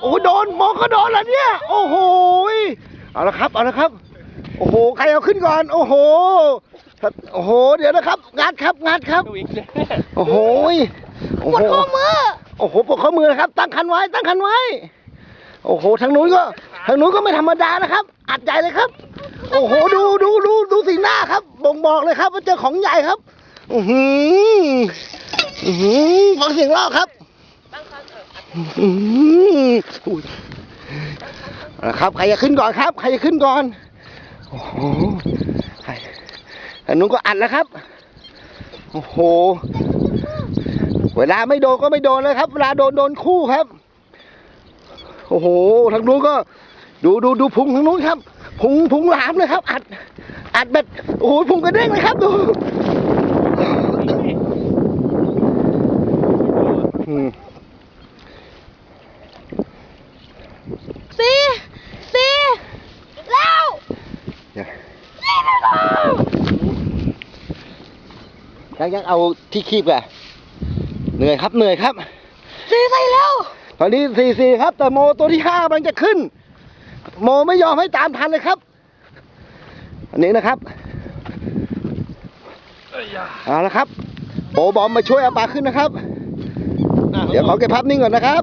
โอ้โหโดนโมก็โดนแล้วเนี่ย โอ้โหยเอาละครับเอาละครับ โอ้โหใครเอาขึ้นก่อน โอ้โหครับโอ้โห เดี๋ยวนะครับ งัดครับงัดครับดูอีกเนี่ยโอ้โหยโอ้โหข้อมือ โอ้โหปวดข้อมือนะครับ ตั้งคันไว้ตั้งคันไว้ โอ้โหทางนู้นก็ทางนู้นก็ไม่ธรรมดานะครับ อัดใหญ่เลยครับ โอ้โหดูดูดูดูสีหน้าครับ บ่งบอกเลยครับว่าเจอของใหญ่ครับ อือหืออือหือฟังเสียงเล่าครับ ครับใครจะขึ้นก่อนครับ ใครจะขึ้นก่อนโอ้โหใครทางนู้นก็อัดแล้วครับ โอ้โห เวลาไม่โดนก็ไม่โดนเลยครับ เวลาโดนโดนคู่ครับ โอ้โห ทางนู้นก็ ดูดูดูพุงทางนู้นครับ พุงพุงหลามเลยครับ อัด อัดแบบโอ้โหพุงกระเด้งเลยครับดูอืม สี่สี่แล้วเนี่ยสี่แล้วยังยังเอาที่คีบอะเหนื่อยครับเหนื่อยครับสี่ใส่แล้วตอนนี้สี่สี่ครับ แต่โมตัวที่ห้ากำลังจะขึ้น โมไม่ยอมให้ตามทันเลยครับ อันนี้นะครับเอ้ยอย่าเอาละครับโปบอมมาช่วยเอาปลาขึ้นนะครับ เดี๋ยวขอเก็บภาพนิ่งก่อนนะครับ